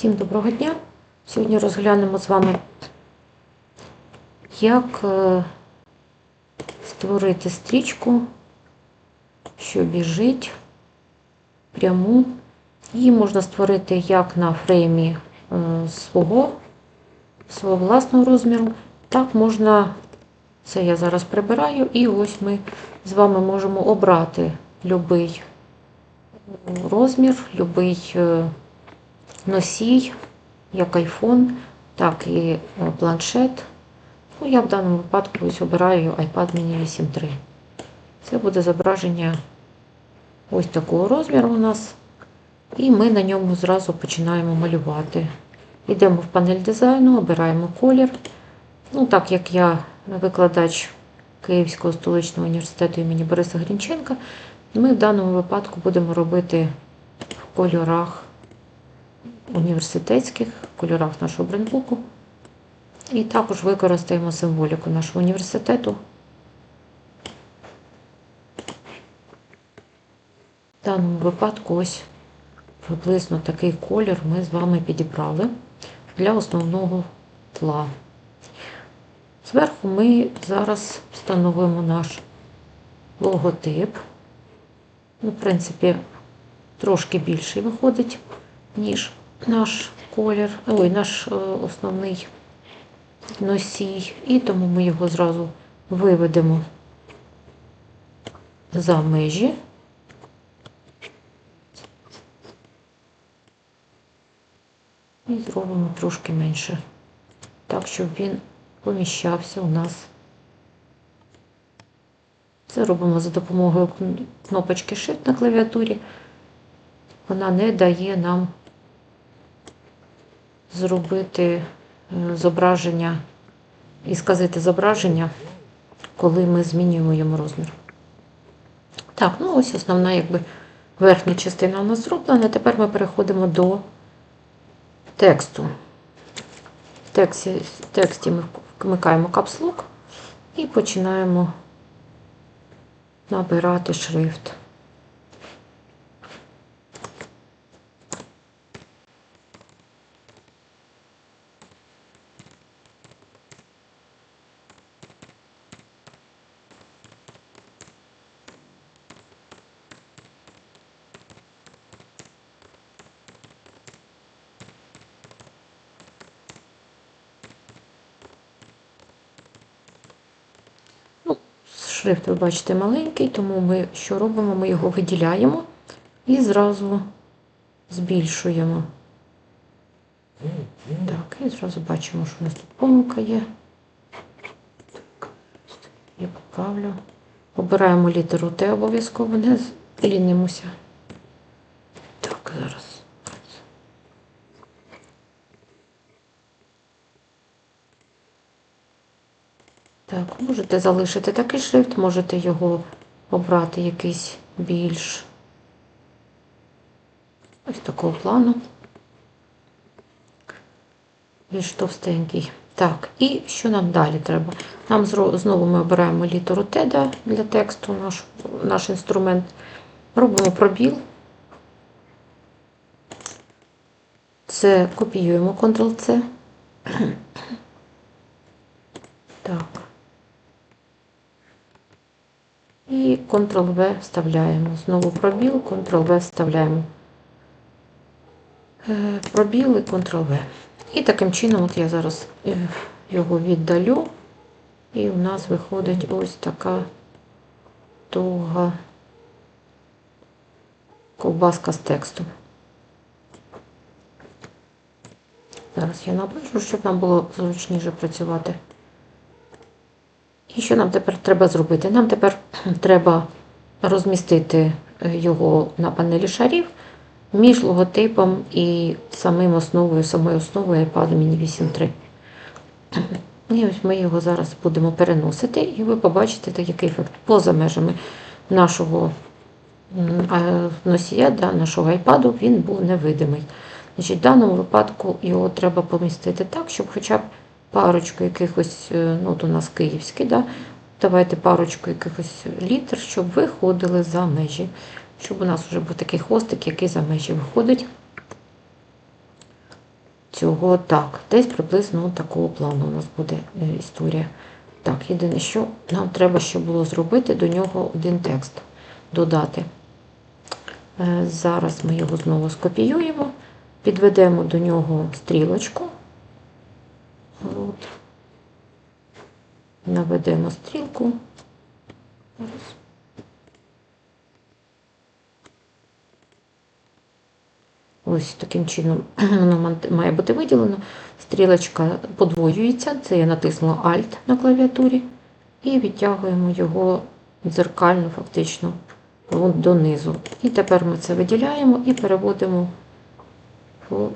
Всім доброго дня! Сьогодні розглянемо з вами, як е, створити стрічку, що біжить пряму. Її можна створити як на фреймі е, свого, свого власного розміру, так можна, це я зараз прибираю, і ось ми з вами можемо обрати будь-який розмір, будь-який е, носій, як iPhone, так і е, планшет. Ну, я в даному випадку ось обираю iPad mini 8.3. Це буде зображення ось такого розміру у нас. І ми на ньому зразу починаємо малювати. Йдемо в панель дизайну, обираємо колір. Ну, так як я викладач Київського столичного університету імені Бориса Грінченка, ми в даному випадку будемо робити в кольорах університетських, кольорах нашого брендбуку. І також використаємо символіку нашого університету. В даному випадку ось приблизно такий колір ми з вами підібрали для основного тла. Зверху ми зараз встановимо наш логотип. Ну, в принципі, трошки більший виходить, ніж наш колір, ой, наш е, основний носій. І тому ми його зразу виведемо за межі. І зробимо трошки менше, так, щоб він поміщався у нас. Це робимо за допомогою кнопочки Shift на клавіатурі. Вона не дає нам зробити е, зображення і сказати зображення, коли ми змінюємо йому розмір. Так, ну ось основна якби верхня частина у нас зроблена. Тепер ми переходимо до тексту. В тексті, в тексті ми вмикаємо капслок і починаємо набирати шрифт. Ну, Шрифт, ви бачите, маленький, тому ми що робимо? Ми його виділяємо і зразу збільшуємо. Так, і зразу бачимо, що у нас тут помилка є. Так, я поправлю. Обираємо літеру Т обов'язково, не лінимося. Так, зараз. Так, можете залишити такий шрифт, можете його обрати якийсь більш ось такого плану. Більш товстенький. Так, і що нам далі треба? Нам знову ми обираємо літеру Т для тексту, наш, наш інструмент. Робимо пробіл. Це копіюємо Ctrl-C. Так. І Ctrl-V вставляємо. Знову пробіл, Ctrl-V вставляємо. Е, Пробіл і Ctrl-V. І таким чином, от я зараз е, його віддалю, і у нас виходить ось така довга ковбаска з текстом. Зараз я наближу, щоб нам було зручніше працювати. І що нам тепер треба зробити? Нам тепер треба розмістити його на панелі шарів між логотипом і самим основою, самою основою iPad mini 8.3. І ось ми його зараз будемо переносити, і ви побачите такий ефект поза межами нашого носія, да, нашого iPad, він був невидимий. Значить, В даному випадку його треба помістити так, щоб хоча б парочку якихось, ну от у нас київський, да, давайте парочку якихось літер, щоб виходили за межі. Щоб у нас вже був такий хвостик, який за межі виходить. цього так. Десь приблизно такого плану у нас буде е, історія. Так, єдине, що нам треба ще було зробити до нього один текст додати. Е, Зараз ми його знову скопіюємо, підведемо до нього стрілочку. От. Наведемо стрілку. Ось таким чином воно має бути виділено. Стрілочка подвоюється, це я натиснула Alt на клавіатурі і відтягуємо його дзеркально, фактично донизу. І тепер ми це виділяємо і переводимо в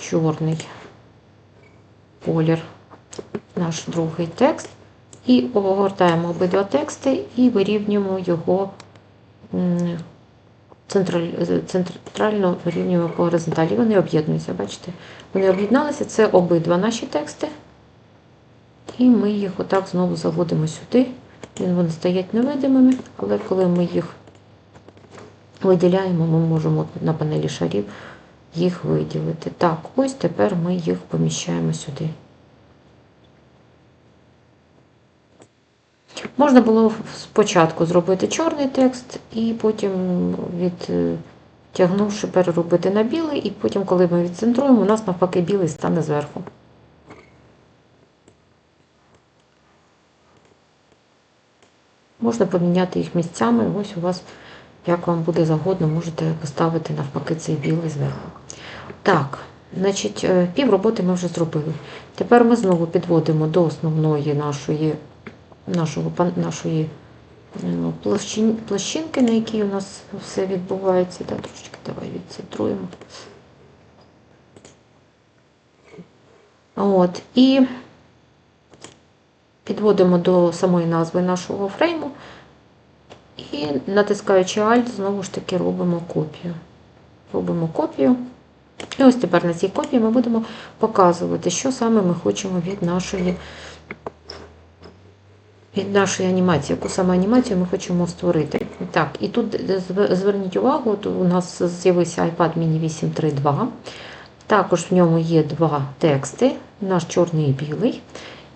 чорний колір наш другий текст. І огортаємо обидва тексти і вирівнюємо його центрально вирівнюємо по горизонталі. Вони об'єднуються, бачите? Вони об'єдналися, це обидва наші тексти. І ми їх отак знову заводимо сюди. Вони стоять невидимими, але коли ми їх виділяємо, ми можемо на панелі шарів їх виділити. Так, ось тепер ми їх поміщаємо сюди. Можна було спочатку зробити чорний текст і потім, відтягнувши, переробити на білий, і потім, коли ми відцентруємо, у нас навпаки білий стане зверху. Можна поміняти їх місцями. Ось у вас, як вам буде загодно, можете поставити навпаки цей білий зверху. Так, значить, е, пів роботи ми вже зробили. Тепер ми знову підводимо до основної нашої, нашого, нашої е, площин, площинки, на якій у нас все відбувається. Да, трошечки давай відцентруємо. От, і підводимо до самої назви нашого фрейму і натискаючи Alt, знову ж таки робимо копію. Робимо копію. І ось тепер на цій копії ми будемо показувати, що саме ми хочемо від нашої, від нашої анімації, яку саме анімацію ми хочемо створити. Так, і тут зверніть увагу, от у нас з'явився iPad mini 832. Також в ньому є два тексти, наш чорний і білий.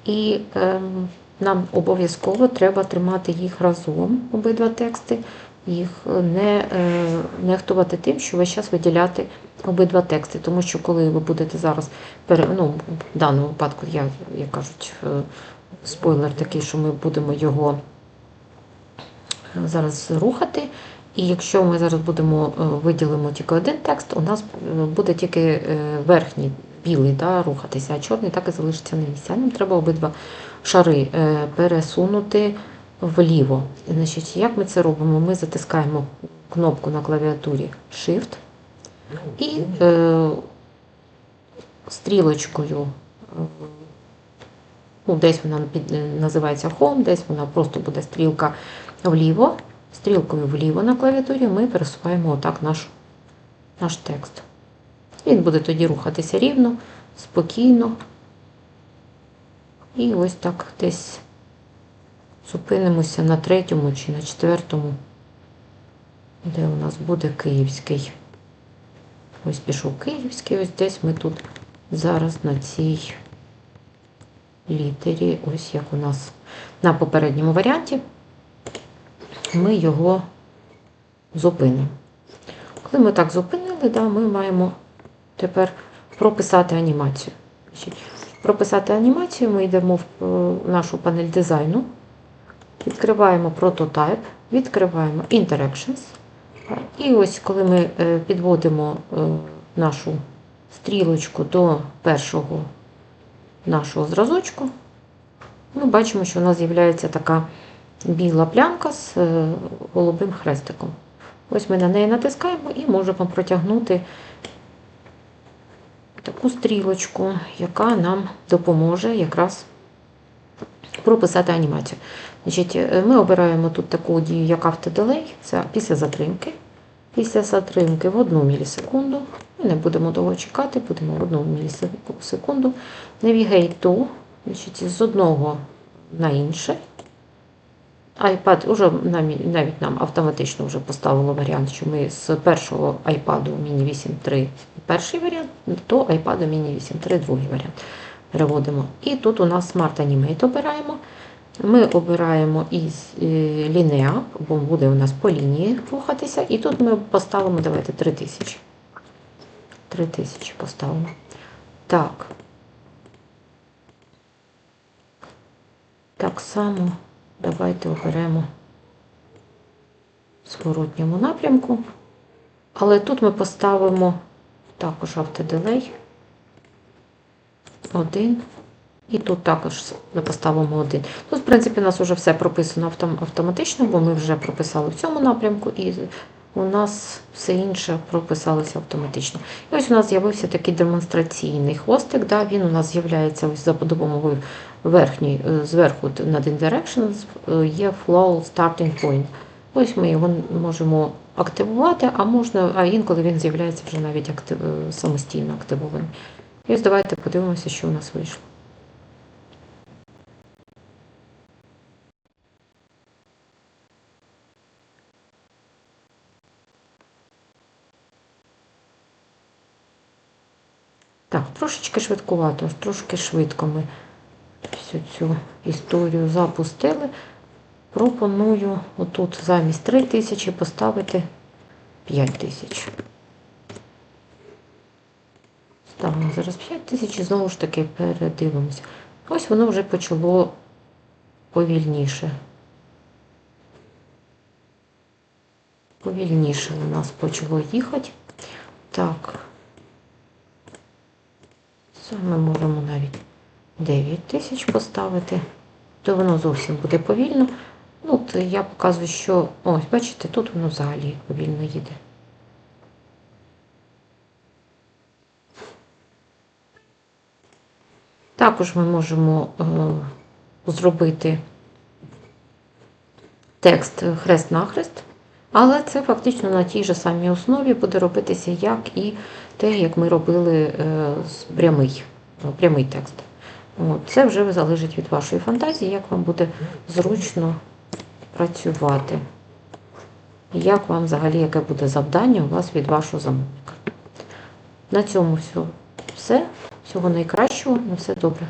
І ем, нам обов'язково треба тримати їх разом, обидва тексти, їх не е, нехтувати тим, що весь час виділяти обидва тексти. Тому що коли ви будете зараз, ну, в даному випадку, я, як кажуть, е, спойлер такий, що ми будемо його зараз рухати. І якщо ми зараз будемо е, виділимо тільки один текст, у нас е, буде тільки е, верхній білий да, рухатися, а чорний так і залишиться на місці. Нам треба обидва шари е, пересунути вліво. Значить, як ми це робимо? Ми затискаємо кнопку на клавіатурі Shift і е, стрілочкою, е, ну, десь вона під, називається Home, десь вона просто буде стрілка вліво. Стрілкою вліво на клавіатурі ми пересуваємо отак наш, наш текст. Він буде тоді рухатися рівно, спокійно. І ось так десь зупинимося на третьому чи на четвертому, де у нас буде київський. Ось пішов київський, ось десь ми тут зараз на цій літері, ось як у нас на попередньому варіанті, ми його зупинимо. Коли ми так зупинили, да, ми маємо тепер прописати анімацію. Прописати анімацію ми йдемо в е, нашу панель дизайну, відкриваємо прототайп, відкриваємо Interactions. І ось коли ми е, підводимо е, нашу стрілочку до першого нашого зразочку, ми бачимо, що у нас з'являється така біла плямка з голубим хрестиком. Ось ми на неї натискаємо і можемо протягнути таку стрілочку, яка нам допоможе якраз прописати анімацію. Значить, е, Ми обираємо тут таку дію, як автоделей, це після затримки. Після затримки в 1 мілісекунду. Ми не будемо довго чекати, будемо в 1 мілісекунду. To, значить, з одного на інше. iPad уже навіть нам автоматично вже поставило варіант, що ми з першого iPad Mini 8.3 перший варіант до iPad Mini 8.3 другий варіант переводимо. І тут у нас Smart Animate обираємо. Ми обираємо із е, лінеа, бо буде у нас по лінії рухатися. І тут ми поставимо, давайте 3000. 3000 поставимо. Так. Так само давайте оберемо в зворотньому напрямку. Але тут ми поставимо також автоделей. Один. І тут також ми поставимо один. Тут, в принципі, у нас вже все прописано автом- автоматично, бо ми вже прописали в цьому напрямку, і у нас все інше прописалося автоматично. І ось у нас з'явився такий демонстраційний хвостик. Да? Він у нас з'являється ось за допомогою верхньої, е, зверху над Indirections е, є Flow Starting Point. Ось ми його можемо активувати, а можна, а інколи він з'являється вже навіть актив, е, самостійно активований. І ось давайте подивимося, що у нас вийшло. Так, трошечки швидкувато, трошки швидко ми всю цю історію запустили. Пропоную отут замість 3 тисячі поставити 5 тисяч. Ставимо зараз 5 тисяч і знову ж таки передивимося. Ось воно вже почало повільніше. Повільніше у нас почало їхати. Так. Це ми можемо навіть 9 тисяч поставити, то воно зовсім буде повільно. Ну, от я показую, що ось, бачите, тут воно взагалі повільно їде. Також ми можемо е, зробити текст хрест-нахрест, але це фактично на тій же самій основі буде робитися, як і те, як ми робили е, прямий, е, прямий текст. Це вже залежить від вашої фантазії, як вам буде зручно працювати. Як вам взагалі, яке буде завдання у вас від вашого замовника. На цьому все. Всього найкращого, на все добре.